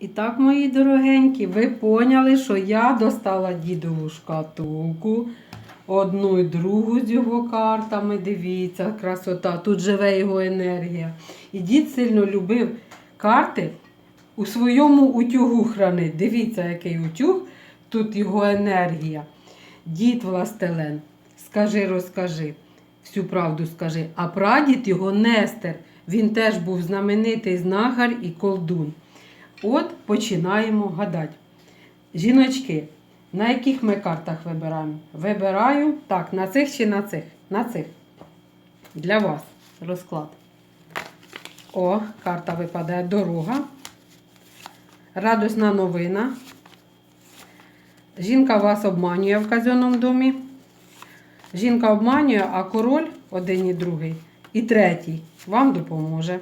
І так, мої дорогенькі, ви поняли, що я достала дідову шкатулку. Одну і другу з його картами. Дивіться, красота. Тут живе його енергія. І дід сильно любив карти у своєму утюгу хранить. Дивіться, який утюг, тут його енергія. Дід властелен, скажи, розкажи, всю правду скажи. А прадід його Нестер. Він теж був знаменитий знахар і колдун. От починаємо гадати. Жіночки, на яких ми картах вибираємо? Вибираю так, на цих чи на цих? На цих. Для вас розклад. О, карта випадає дорога. Радосна новина. Жінка вас обманює в казенному домі. Жінка обманює, а король один і другий, і третій вам допоможе.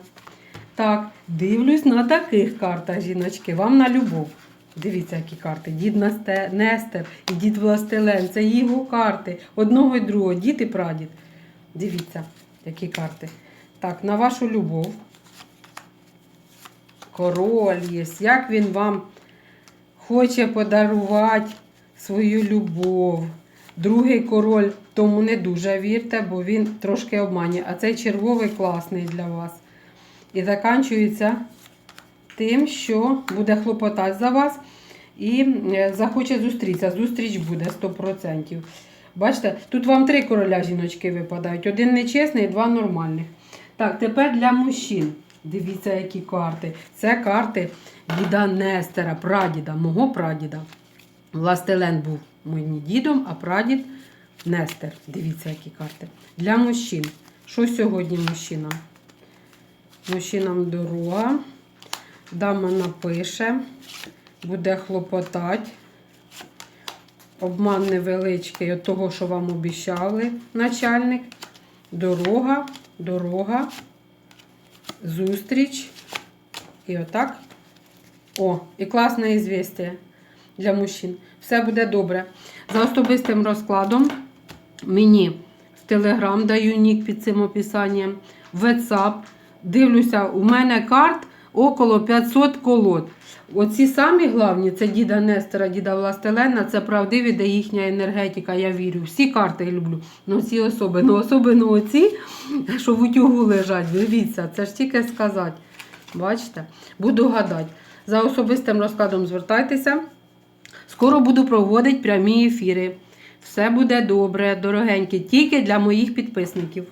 Так, дивлюсь на таких картах, жіночки, вам на любов. Дивіться, які карти. Дід Нестер і дід Властелен. Це його карти. Одного і другого, дід і прадід. Дивіться, які карти. Так, на вашу любов. Король є. Як він вам хоче подарувати свою любов. Другий король тому не дуже вірте, бо він трошки обманює. А цей червовий класний для вас. І заканчується тим, що буде хлопотати за вас і е, захоче зустрітися. Зустріч буде 100%. Бачите, тут вам три короля жіночки випадають. Один нечесний, два нормальних. Так, тепер для мужчин. Дивіться, які карти. Це карти діда Нестера, прадіда, мого прадіда. Властелен був моїм дідом, а прадід Нестер. Дивіться, які карти. Для мужчин. Що сьогодні мужчинам? Мужчинам дорога. Дама напише, буде хлопотати. Обман невеличкий від того, що вам обіщали начальник. Дорога, дорога, зустріч. І отак. О, і класне ізвістя для мужчин. Все буде добре. За особистим розкладом мені в Телеграм даю нік під цим описанням, в WhatsApp. Дивлюся, у мене карт около 500 колод. Оці самі головні, це діда Нестера, діда Властелена, це правдиві, де їхня енергетика, я вірю. Всі карти люблю. Ну ці особи, ну особливо оці, що в утюгу лежать. Дивіться, це ж тільки сказати. Бачите? Буду гадати. За особистим розкладом звертайтеся. Скоро буду проводити прямі ефіри. Все буде добре, дорогенькі, тільки для моїх підписників.